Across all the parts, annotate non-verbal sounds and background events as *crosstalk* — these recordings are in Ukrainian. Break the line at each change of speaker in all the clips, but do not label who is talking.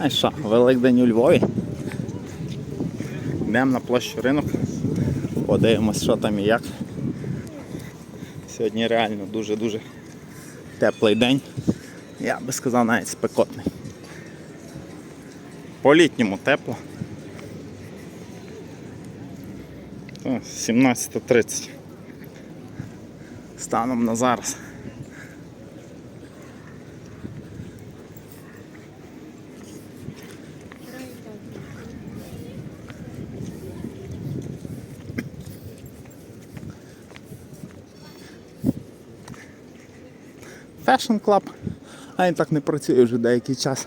А що, Великдень у Львові. Йдемо на площу ринок. Подивимось, що там і як. Сьогодні реально дуже-дуже теплий день. Я би сказав навіть спекотний. По-літньому тепло. 17.30. Станом на зараз. Fashion Club, а він так не працює вже деякий час.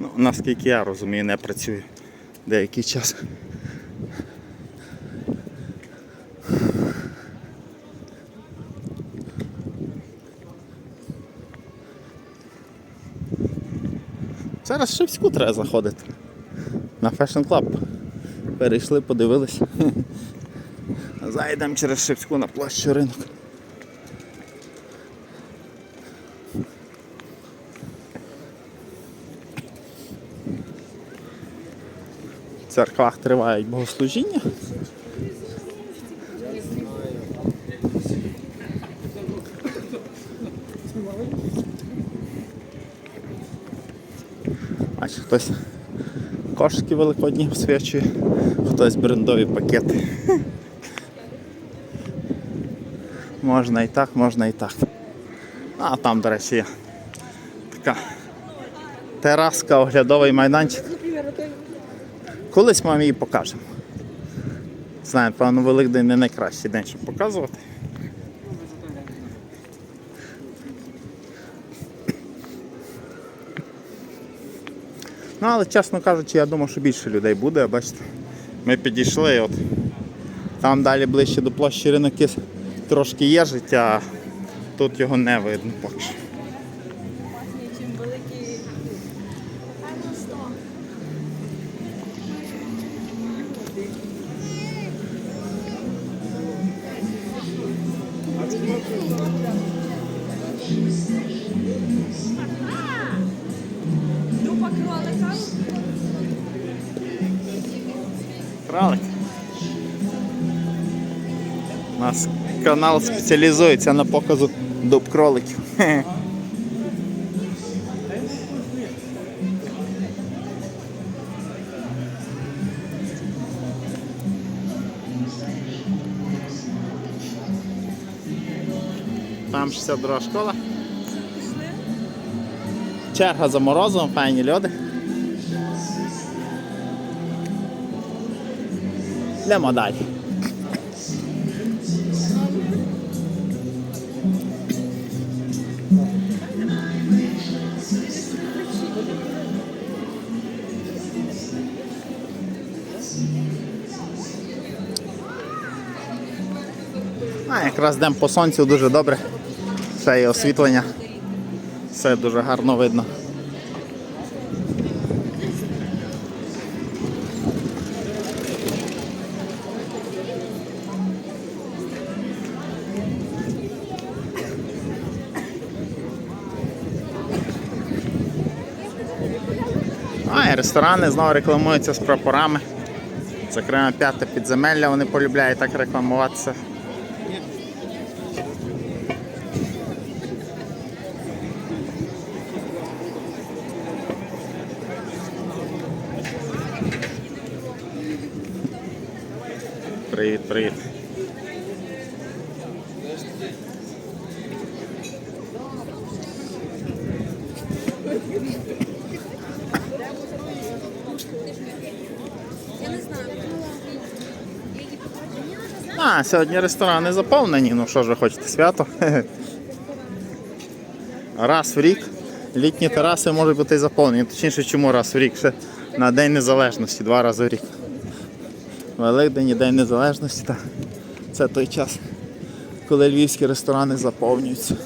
Ну, наскільки я розумію, не працює деякий час. Зараз в Шевську треба заходити. На Fashion Club. Перейшли, подивились. *laughs* Зайдемо через Шевську на площу ринок. Церквах тривають богослужіння. Бачиш, хтось кошики великодні освячує, хтось брендові пакети. Можна і так, можна і так. А там, до речі, є така тераска, оглядовий майданчик. Колись вам її покажемо. Знаю, певно, Великдень не найкращий день, щоб показувати. Ну, але чесно кажучи, я думав, що більше людей буде, бачите. Ми підійшли, от там далі ближче до площі ринок трошки є життя, тут його не видно поки що.
Група кролика.
Кролик. У нас канал спеціалізується на показу дуб кроликів. *laughs* Там 62 школа. Черга за морозом, файні люди. Йдемо далі. А, якраз йдемо по сонцю дуже добре. Ще є освітлення. Все дуже гарно видно. А, ресторани знову рекламуються з прапорами. Зокрема, п'яте підземелля вони полюбляють так рекламуватися. Привіт, привіт. А, сьогодні ресторани заповнені. Ну що ж ви хочете, свято? *laughs* Раз в рік літні тераси можуть бути заповнені. Точніше, чому раз в рік? Ще на День Незалежності, два рази в рік. Великдень і День Незалежності. Так. Це той час, коли львівські ресторани заповнюються.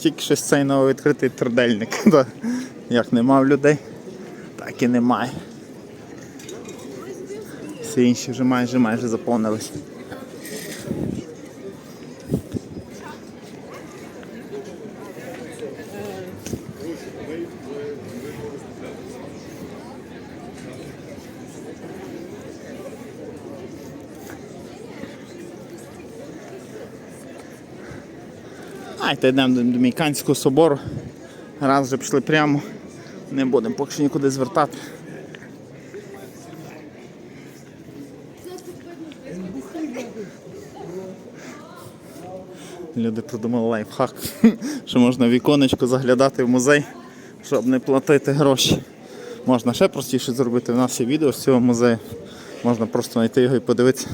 Тільки щось цей нововідкритий трудельник. *laughs* Як нема людей, так і немає. Всі інші вже майже майже заповнились. Та йдемо до Домініканського собору. Раз вже пішли прямо. Не будемо поки що нікуди звертати. Люди придумали лайфхак, *laughs* що можна в віконечко заглядати в музей, щоб не платити гроші. Можна ще простіше зробити. У нас є відео з цього музею. Можна просто знайти його і подивитися.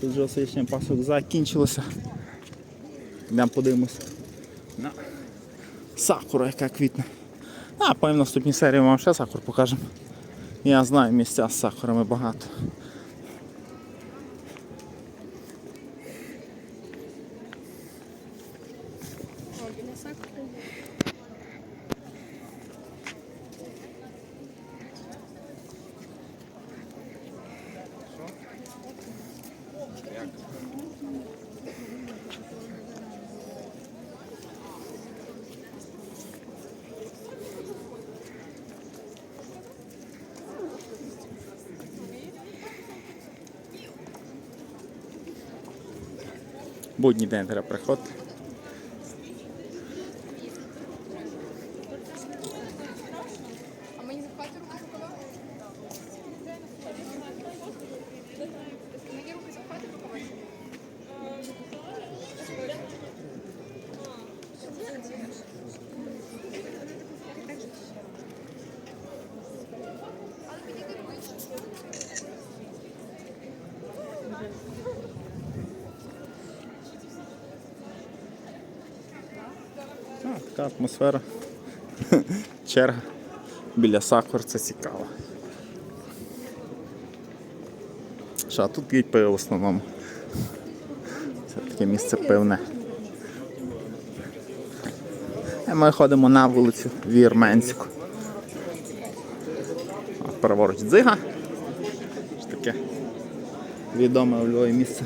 Тут вже освічення пасок закінчилося. Йдемо подивимось На сакура, яка квітне. А, в наступній серії вам ще сакур покажемо. Я знаю місця з сакурами багато. Будній день треба приходити. Така атмосфера. *laughs* Черга біля сакур, це цікаво. Що, тут п'ють пиво в основному. Це таке місце пивне. І ми ходимо на вулицю Вірменську. Праворуч дзига. Таке відоме у Львові місце.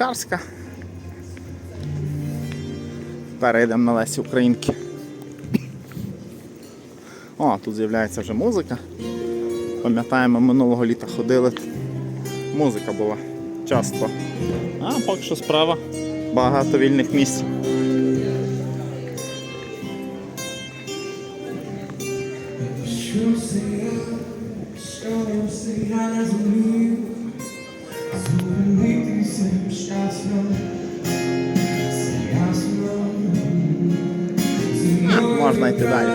Друкарська. Перейдемо на Лесі Українки. О, тут з'являється вже музика. Пам'ятаємо, минулого літа ходили. Музика була часто. А поки що справа. Багато вільних місць.
Що сія, що сія
Можна йти далі.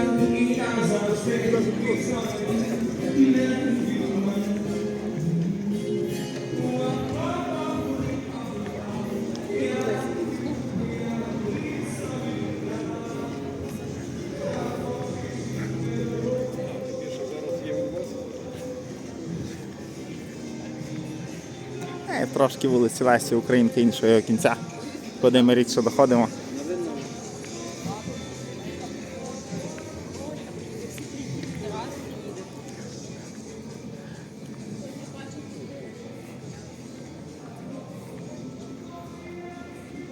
Е, Трошки вулиці Лесі Українки іншого кінця, куди ми рідше доходимо.